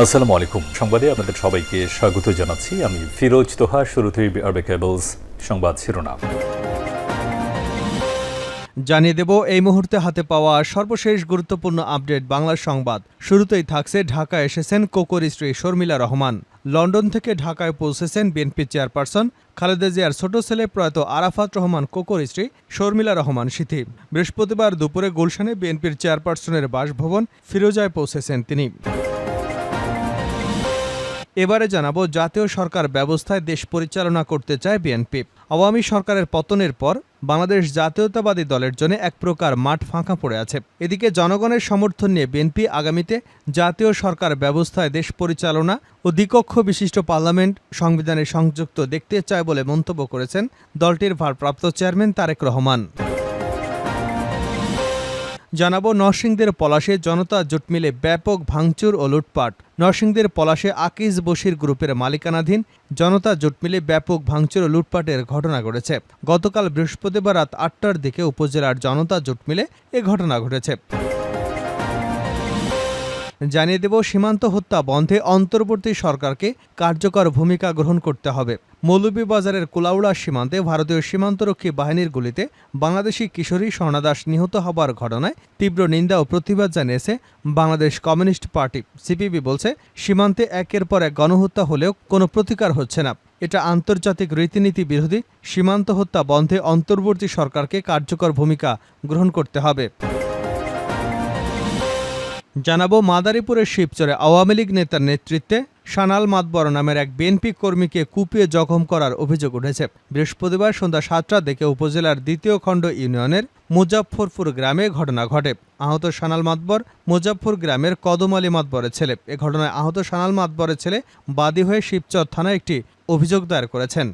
আসসালামু আলাইকুম। সংবাদে আপনাদের সবাইকে স্বাগত জানাচ্ছি। আমি ফিরোজ তোহা, শুরুতেই আরবে কেবলস সংবাদ শিরোনাম। জানিয়ে দেব, এই মুহূর্তে হাতে পাওয়া সর্বশেষ গুরুত্বপূর্ণ আপডেট বাংলা সংবাদ। শুরুতেই থাকছে ঢাকা এসেছেন কোকর স্ত্রী শর্মিলা রহমান। লন্ডন থেকে ঢাকায় পৌঁছেছেন বিএনপি চেয়ারপারসন খালেদা জিয়ার ছোট ছেলে প্রয়াত আরাফাত রহমান কোকর স্ত্রী শর্মিলা রহমান সিথি। বৃহস্পতিবার দুপুরে গুলশানে বিএনপির চেয়ারপারসনের বাসভবন ফিরোজায় পৌঁছেছেন তিনি। এবারে জানাব, জাতীয় সরকার ব্যবস্থায় দেশ পরিচালনা করতে চায় বিএনপি। আওয়ামী সরকারের পতনের পর বাংলাদেশ জাতীয়তাবাদী দলের জন্য এক প্রকার মাঠ ফাঁকা পড়ে আছে। এদিকে জনগণের সমর্থন নিয়ে বিএনপি আগামীতে জাতীয় সরকার ব্যবস্থায় দেশ পরিচালনা ও দ্বিকক্ষ বিশিষ্ট পার্লামেন্ট সংবিধানে সংযুক্ত দেখতে চায় বলে মন্তব্য করেছেন দলটির ভারপ্রাপ্ত চেয়ারম্যান তারেক রহমান। জানাব, নরসিংদের পলাশে জনতা জোট মিলে ব্যাপক ভাঙচুর ও লুটপাট। নরসিংদের পলাশে আকিজ বশির গ্রুপের মালিকানাধীন জনতা জোট মিলে ব্যাপক ভাঙচুর ও লুটপাটের ঘটনা ঘটেছে। গতকাল বৃহস্পতিবার রাত আটটার দিকে উপজেলার জনতা জোট মিলে এ ঘটনা ঘটেছে। জানিয়ে দেব, সীমান্ত হত্যা বন্ধে অন্তর্বর্তী সরকারকে কার্যকর ভূমিকা গ্রহণ করতে হবে। মৌলভীবাজারের কুলাউড়া সীমান্তে ভারতীয় সীমান্তরক্ষী বাহিনীর গুলিতে বাংলাদেশি কিশোরী স্বর্ণাদাস নিহত হবার ঘটনায় তীব্র নিন্দা ও প্রতিবাদ জানিয়েছে বাংলাদেশ কমিউনিস্ট পার্টি। সিপিবি বলছে, সীমান্তে একের পর এক গণহত্যা হলেও কোনো প্রতিকার হচ্ছে না। এটা আন্তর্জাতিক রীতিনীতি বিরোধী। সীমান্ত হত্যা বন্ধে অন্তর্বর্তী সরকারকে কার্যকর ভূমিকা গ্রহণ করতে হবে। জানাব মাদারীপুরের শিবচরে আওয়ামী লীগ নেতার নেতৃত্বে সানাল মাতবর নামের এক বিএনপি কর্মীকে কুপিয়ে জখম করার অভিযোগ উঠেছে। বৃহস্পতিবার সন্ধ্যা সাতটা দিকে উপজেলার দ্বিতীয় খণ্ড ইউনিয়নের মুজাফফরপুর গ্রামে ঘটনা ঘটে। আহত সানাল মাতবর মুজাফফর গ্রামের কদম আলী মাতবরের ছেলে। এ ঘটনায় আহত সানাল মাতবরের ছেলে বাদী হয়ে শিবচর থানায় একটি অভিযোগ দায়ের করেছেন।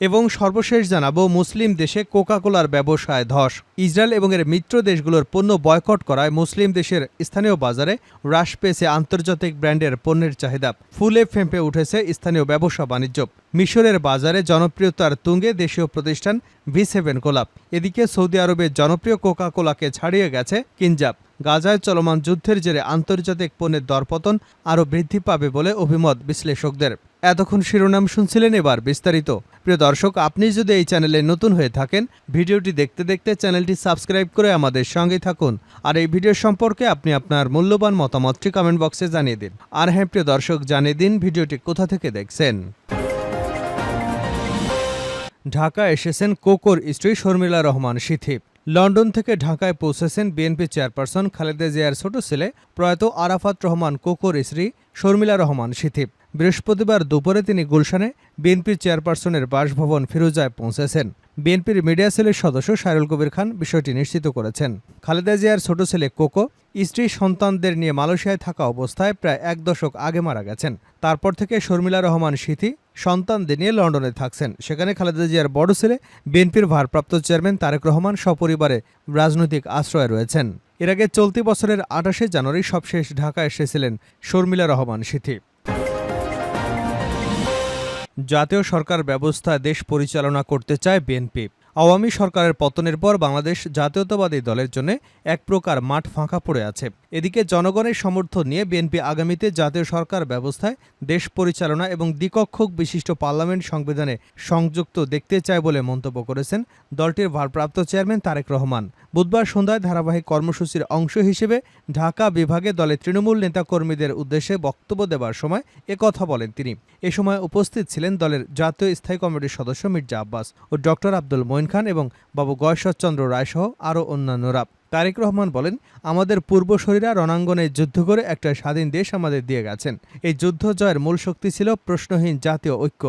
এবং সর্বশেষ জানাব, মুসলিম দেশে কোকাকোলার ব্যবসায় ধস। ইসরায়েল এবং এর মিত্র দেশগুলোর পণ্য বয়কট করায় মুসলিম দেশের স্থানীয় বাজারে হ্রাস পেয়েছে আন্তর্জাতিক ব্র্যান্ডের পণ্যের চাহিদা। ফুলে ফেঁপে উঠেছে স্থানীয় ব্যবসা বাণিজ্য। মিশরের বাজারে জনপ্রিয়তার তুঙ্গে দেশীয় প্রতিষ্ঠান ভি সেভেন কোলাপ। এদিকে সৌদি আরবের জনপ্রিয় কোকাকোলাকে ছাড়িয়ে গেছে কিনজাব। গাজায় চলমান যুদ্ধের জেরে আন্তর্জাতিক পণ্যের দরপতন আরও বৃদ্ধি পাবে বলে অভিমত বিশ্লেষকদের। এতক্ষণ শিরোনাম শুনছিলেন এবার বিস্তারিত। প্রিয় দর্শক, আপনি যদি এই চ্যানেলে নতুন হয়ে থাকেন, ভিডিওটি দেখতে দেখতে চ্যানেলটি সাবস্ক্রাইব করে আমাদের সঙ্গে থাকুন। আর এই ভিডিও সম্পর্কে আপনি আপনার মূল্যবান মতামতটি কমেন্ট বক্সে জানিয়ে দিন। আর হ্যাঁ প্রিয় দর্শক, জানিয়ে দিন ভিডিওটি কোথা থেকে দেখছেন। ঢাকা এসেছেন কোকোর স্ত্রী শর্মিলা রহমান সিথি। লন্ডন থেকে ঢাকায় পৌঁছেছেন বিএনপি চেয়ারপারসন খালেদা জিয়ার ছোট ছেলে প্রয়াত আরাফাত রহমান কোকোর স্ত্রী শর্মিলা রহমান সিথিপ বৃহস্পতিবার দুপুরে তিনি গুলশানে বিএনপির চেয়ারপারসনের বাসভবন ফিরোজায় পৌঁছেছেন। বিএনপির মিডিয়া সেলের সদস্য সাইরুল কবির খান বিষয়টি নিশ্চিত করেছেন। খালেদা জিয়ার ছোট ছেলে কোকো স্ত্রী সন্তানদের নিয়ে মালয়েশিয়ায় থাকা অবস্থায় প্রায় এক দশক আগে মারা গেছেন। তারপর থেকে শর্মিলা রহমান সিথি সন্তানদের নিয়ে লন্ডনে থাকছেন। সেখানে খালেদা জিয়ার বড় ছেলে বিএনপির ভারপ্রাপ্ত চেয়ারম্যান তারেক রহমান সপরিবারে রাজনৈতিক আশ্রয়ে রয়েছেন। এর আগে চলতি বছরের আঠাশে জানুয়ারি সবশেষ ঢাকা এসেছিলেন শর্মিলা রহমান সিথি। জাতীয় সরকার ব্যবস্থা দেশ পরিচালনা করতে চায় বিএনপি। আওয়ামী সরকারের পতনের পর বাংলাদেশ জাতীয়তাবাদী দলের জন্য এক প্রকার মাঠ ফাঁকা পড়ে আছে। এদিকে জনগণের সমর্থন নিয়ে বিএনপি আগামীতে জাতীয় সরকার ব্যবস্থায় দেশ পরিচালনা এবং দ্বিকক্ষক বিশিষ্ট পার্লামেন্ট সংবিধানে সংযুক্ত দেখতে চায় বলে মন্তব্য করেছেন দলটির ভারপ্রাপ্ত চেয়ারম্যান তারেক রহমান। বুধবার সন্ধ্যায় ধারাবাহিক কর্মসূচির অংশ হিসেবে ঢাকা বিভাগে দলের তৃণমূল নেতাকর্মীদের উদ্দেশ্যে বক্তব্য দেবার সময় একথা বলেন তিনি। এ সময় উপস্থিত ছিলেন দলের জাতীয় স্থায়ী কমিটির সদস্য মির্জা আব্বাস ও ডক্টর আব্দুল মঈন খান এবং বাবু গয়েশ্বরচন্দ্র রায়সহ আরও অন্যান্যরা। তারেক রহমান বলেন, আমাদের পূর্বশরীরা রণাঙ্গনে যুদ্ধ করে একটা স্বাধীন দেশ আমাদের দিয়ে গেছেন। এই যুদ্ধ জয়ের মূল শক্তি ছিল প্রশ্নহীন জাতীয় ঐক্য।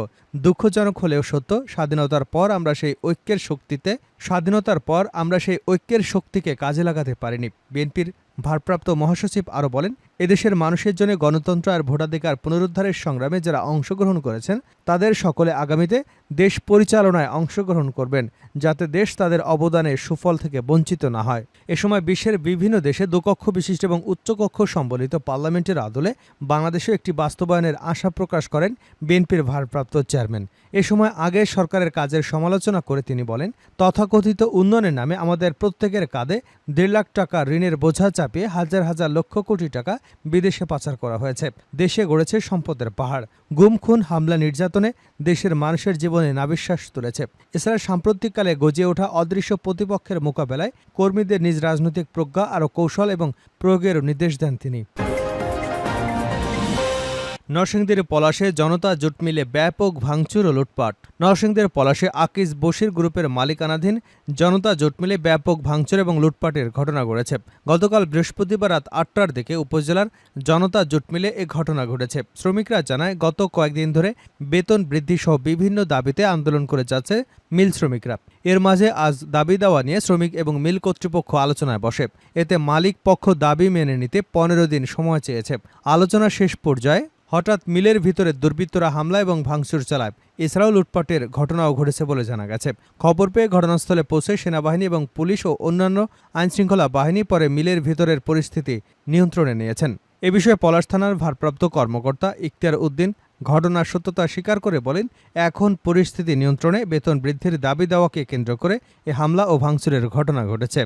দুঃখজনক হলেও সত্য, স্বাধীনতার পর আমরা সেই ঐক্যের শক্তিতে, স্বাধীনতার পর আমরা সেই ঐক্যের শক্তিকে কাজে লাগাতে পারিনি। বিএনপির ভারপ্রাপ্ত মহাসচিব আরও বলেন এদেশের মানুষের জন্য গণতন্ত্র আর ভোটাধিকার পুনরুদ্ধারের সংগ্রামে যারা অংশগ্রহণ করেছেন, তাদের সকলে আগামীতে দেশ পরিচালনায় অংশগ্রহণ করবেন, যাতে দেশ তাদের অবদানে সুফল থেকে বঞ্চিত না হয়। এ সময় বিশ্বের বিভিন্ন দেশে দুকক্ষ বিশিষ্ট এবং উচ্চকক্ষ সম্বলিত পার্লামেন্টের আদলে বাংলাদেশে একটি বাস্তবায়নের আশা প্রকাশ করেন বিএনপির ভারপ্রাপ্ত চেয়ারম্যান। এ সময় আগে সরকারের কাজের সমালোচনা করে তিনি বলেন, তথাকথিত উন্নয়নের নামে আমাদের প্রত্যেকের কাঁধে দেড় লাখ টাকা ঋণের বোঝা চাপিয়ে হাজার হাজার লক্ষ কোটি টাকা বিদেশে পাচার করা হয়েছে। দেশে গড়েছে সম্পদের পাহাড়। গুম, খুন, হামলা, নির্যাতনে দেশের মানুষের জীবনে নাবিশ্বাস তুলেছে। এছাড়া সাম্প্রতিককালে গজিয়ে ওঠা অদৃশ্য প্রতিপক্ষের মোকাবেলায় কর্মীদের নিজ রাজনৈতিক প্রজ্ঞা আরও কৌশল এবং প্রয়োগেরও নির্দেশ দেন তিনি। নরসিংদীর পলাশে জনতা জোট মিলে ব্যাপক ভাঙচুর ও লুটপাট। নরসিংদীর পলাশে আকিজ বশির গ্রুপের মালিকানাধীন জনতা জোট মিলে ব্যাপক ভাঙচুর এবং লুটপাটের ঘটনা ঘটেছে। গতকাল বৃহস্পতিবার রাত আটটার দিকে উপজেলার জনতা জোট মিলে এ ঘটনা ঘটেছে। শ্রমিকরা জানায়, গত কয়েকদিন ধরে বেতন বৃদ্ধি সহ বিভিন্ন দাবিতে আন্দোলন করে যাচ্ছে মিল শ্রমিকরা। এর মাঝে আজ দাবি দেওয়া নিয়ে শ্রমিক এবং মিল কর্তৃপক্ষ আলোচনায় বসে। এতে মালিক পক্ষ দাবি মেনে নিতে পনেরো দিন সময় চেয়েছে। আলোচনা শেষ পর্যায়ে হঠাৎ মিলের ভিতরে দুর্বৃত্তরা হামলা এবং ভাঙচুর চালায়। এছাড়াও লুটপাটের ঘটনাও ঘটেছে বলে জানা গেছে। খবর পেয়ে ঘটনাস্থলে পৌঁছে সেনাবাহিনী এবং পুলিশ ও অন্যান্য আইনশৃঙ্খলা বাহিনী পরে মিলের ভিতরের পরিস্থিতি নিয়ন্ত্রণে নিয়েছেন। এ বিষয়ে পলাশ থানার ভারপ্রাপ্ত কর্মকর্তা ইখতিয়ার উদ্দিন ঘটনার সত্যতা স্বীকার করে বলেন, এখন পরিস্থিতি নিয়ন্ত্রণে বেতন বৃদ্ধির দাবি দেওয়াকে কেন্দ্র করে এ হামলা ও ভাঙচুরের ঘটনা ঘটেছে।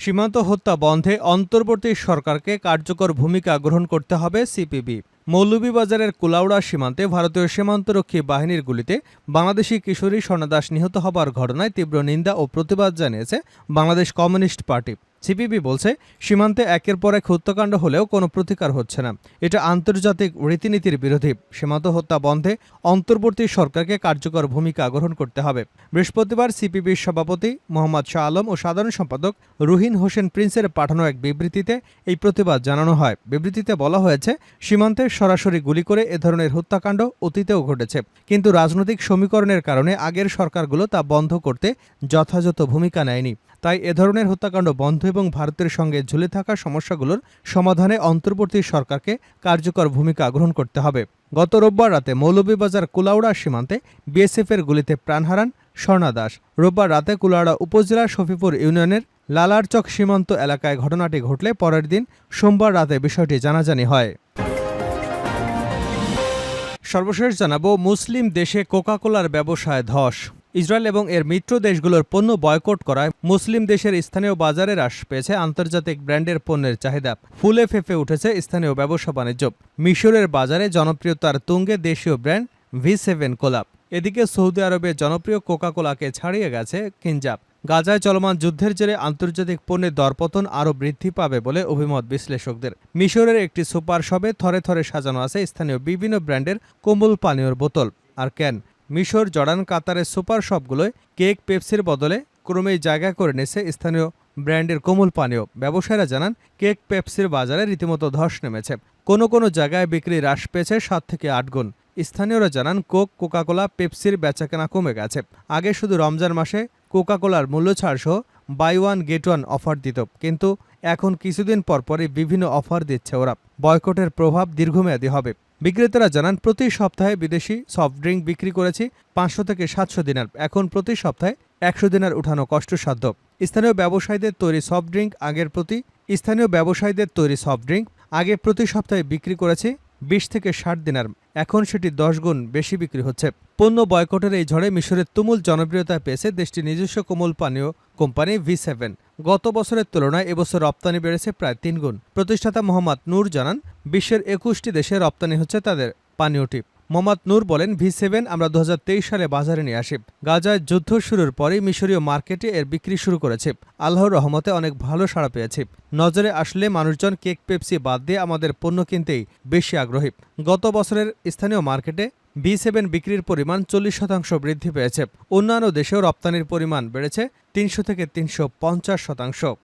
সীমান্ত হত্যা বন্ধে অন্তর্বর্তী সরকারকে কার্যকর ভূমিকা গ্রহণ করতে হবে সিপিবি। মৌলভীবাজারের কুলাউড়া সীমান্তে ভারতীয় সীমান্তরক্ষী বাহিনীর গুলিতে বাংলাদেশি কিশোরী স্বর্ণদাস নিহত হবার ঘটনায় তীব্র নিন্দা ও প্রতিবাদ জানিয়েছে বাংলাদেশ কমিউনিস্ট পার্টি। সিপিবি বলছে, সীমান্তে একের পর এক হত্যাকাণ্ড হলেও কোনো প্রতিকার হচ্ছে না। এটা আন্তর্জাতিক রীতিনীতির বিরোধী। সীমান্ত হত্যা বন্ধে অন্তর্বর্তী সরকারকে কার্যকর ভূমিকা গ্রহণ করতে হবে। বৃহস্পতিবার সিপিবির সভাপতি মোহাম্মদ শাহ আলম ও সাধারণ সম্পাদক রুহিন হোসেন প্রিন্সের পাঠানো এক বিবৃতিতে এই প্রতিবাদ জানানো হয়। বিবৃতিতে বলা হয়েছে, সীমান্তে সরাসরি গুলি করে এ ধরনের হত্যাকাণ্ড অতীতেও ঘটেছে। কিন্তু রাজনৈতিক সমীকরণের কারণে আগের সরকারগুলো তা বন্ধ করতে যথাযথ ভূমিকা নেয়নি। তাই এ ধরনের হত্যাকাণ্ড বন্ধ এবং ভারতের সঙ্গে ঝুলে থাকা সমস্যাগুলোর সমাধানে অন্তর্বর্তী সরকারকে কার্যকর ভূমিকা গ্রহণ করতে হবে। গত রোববার রাতে মৌলভীবাজার কুলাউড়া সীমান্তে বিএসএফের গুলিতে প্রাণ হারান স্বর্ণা দাস। রোববার রাতে কুলাউড়া উপজেলার শফিপুর ইউনিয়নের লালারচক সীমান্ত এলাকায় ঘটনাটি ঘটলে পরের দিন সোমবার রাতে বিষয়টি জানাজানি হয়। সর্বশেষ জানাব, মুসলিম দেশে কোকাকোলার ব্যবসায় ধস। ইসরায়েল এবং এর মিত্র দেশগুলোর পণ্য বয়কট করায় মুসলিম দেশের স্থানীয় বাজারে হ্রাস পেয়েছে আন্তর্জাতিক ব্র্যান্ডের পণ্যের চাহিদা। ফুলে ফেঁপে উঠেছে স্থানীয় ব্যবসা বাণিজ্য। মিশরের বাজারে জনপ্রিয়তার তুঙ্গে দেশীয় ব্র্যান্ড ভি সেভেন কোলাপ এদিকে সৌদি আরবে জনপ্রিয় কোকাকোলাকে ছাড়িয়ে গেছে কিনজাব। গাজায় চলমান যুদ্ধের জেরে আন্তর্জাতিক পণ্যের দরপতন আরও বৃদ্ধি পাবে বলে অভিমত বিশ্লেষকদের। মিশরের একটি সুপার শপে থরে থরে সাজানো আছে স্থানীয় বিভিন্ন ব্র্যান্ডের কোমল পানীয়র বোতল। আর ক্যান মিশর, জর্ডান, কাতারের সুপার শপগুলোয় কেক পেপসির বদলে ক্রমেই জায়গা করে নিয়েছে স্থানীয় ব্র্যান্ডের কোমল পানীয়। ব্যবসায়ীরা জানান, কেক পেপসির বাজারে রীতিমতো ধস নেমেছে। কোনো কোনো জায়গায় বিক্রি হ্রাস পেয়েছে সাত থেকে আট গুণ। স্থানীয়রা জানান, কোক, কোকাকোলা পেপসির বেচাকেনা কমে গেছে। আগে শুধু রমজান মাসে কোকাকোলার মূল্য ছাড় সহ buy one, get one offer দিত। কিন্তু এখন কিছুদিন পর পরই বিভিন্ন অফার দিচ্ছে ওরা। বয়কটের প্রভাব দীর্ঘমেয়াদী হবে। বিক্রেতারা জানান, প্রতি সপ্তাহে বিদেশি সফট ড্রিঙ্ক বিক্রি করেছি পাঁচশো থেকে সাতশো দিনার। এখন প্রতি সপ্তাহে একশো দিনার উঠানো কষ্টসাধ্য। স্থানীয় ব্যবসায়ীদের তৈরি সফট ড্রিঙ্ক আগের প্রতি, স্থানীয় ব্যবসায়ীদের তৈরি সফট ড্রিঙ্ক আগে প্রতি সপ্তাহে বিক্রি করেছি বিশ থেকে ষাট দিনার। এখন সেটি দশ গুণ বেশি বিক্রি হচ্ছে। পণ্য বয়কটের এই ঝড়ে মিশরের তুমুল জনপ্রিয়তা পেয়েছে দেশটির নিজস্ব কোমল পানীয় কোম্পানি ভি সেভেন। গত বছরের তুলনায় এবছর রপ্তানি বেড়েছে প্রায় তিন গুণ। প্রতিষ্ঠাতা মোহাম্মদ নূর জানান, বিশ্বের একুশটি দেশে রপ্তানি হচ্ছে তাদের পানীয়টি। মোহাম্মদ নূর বলেন, ভি সেভেন আমরা দু হাজার তেইশ সালে বাজারে নিয়ে আসি। গাজায় যুদ্ধ শুরুর পরেই মিশরীয় মার্কেটে এর বিক্রি শুরু করেছে। আল্লাহর রহমতে অনেক ভালো সাড়া পেয়েছি। নজরে আসলে মানুষজন কেক, পেপসি বাদ দিয়ে আমাদের পণ্য কিনতেই বেশি আগ্রহী। গত বছরের স্থানীয় মার্কেটে বি সেভেন বিক্রির পরিমাণ চল্লিশ শতাংশ বৃদ্ধি পেয়েছে। অন্যান্য দেশেও রপ্তানির পরিমাণ বেড়েছে তিনশো থেকে তিনশো পঞ্চাশ শতাংশ।